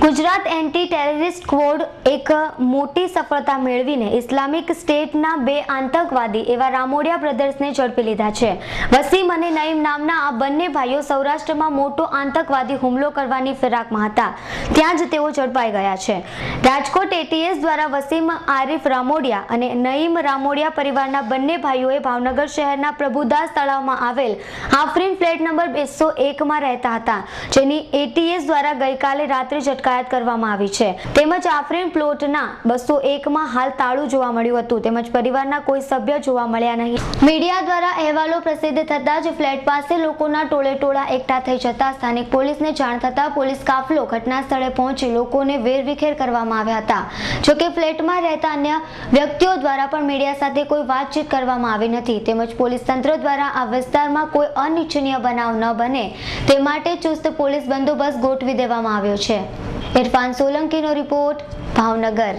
Gujarat anti terrorist squad એક મોટી સફળતા મેળવીને ઇસ્લામિક સ્ટેટના બે આતંકવાદી એવા રામોડિયા બ્રધર્સને ઝડપી લીધા છે. વસીમ અને નઈમ નામના આ બંને ભાઈઓ સૌરાષ્ટ્રમાં મોટો આતંકવાદી હુમલો કરવાની ફિરાકમાં હતા. ત્યાં જ તેઓ ઝડપાઈ ગયા છે. રાજકોટ એટીએસ દ્વારા વસીમ આરિફ રામોડિયા અને નઈમ રામોડિયા પરિવારના બંને ભાઈઓએ ભાવનગર શહેરના પ્રભુદાસ તળાવમાં આવેલ આફરીન ફ્લેટ નંબર બેસો એકમાં રહેતા હતા, જેની એટીએસ દ્વારા ગઈકાલે રાત્રે જ અટકાયત કરવામાં આવી છે. તેમજ આફરીન પ્લોટના બસો એકમાં હાલ તાળું જોવા મળ્યું હતું. તેમજ પરિવારના કોઈ સભ્ય જોવા મળ્યા નહીં. મીડિયા દ્વારા અહેવાલો પ્રસિદ્ધ થતાં જ ફ્લેટ પાસે લોકોના ટોળે ટોળા એકઠા થઈ જતા સ્થાનિક પોલીસને જાણ થતાં પોલીસ કાફલો ઘટના સ્થળે પહોંચી લોકોને વેરવિખેર કરવામાં આવ્યા હતા. જોકે ફ્લેટમાં રહેતા અન્ય વ્યક્તિઓ દ્વારા પણ મીડિયા સાથે કોઈ વાતચીત કરવામાં આવી નથી. તેમજ પોલીસ તંત્ર દ્વારા આ વિસ્તારમાં કોઈ અનિચ્છનીય બનાવ ન બને. તે માટે ચુસ્ત પોલીસ બંદોબસ્ત ગોઠવી દેવામાં આવ્યો છે. ઇરફાન સોલંકીનો રિપોર્ટ ભાવનગર.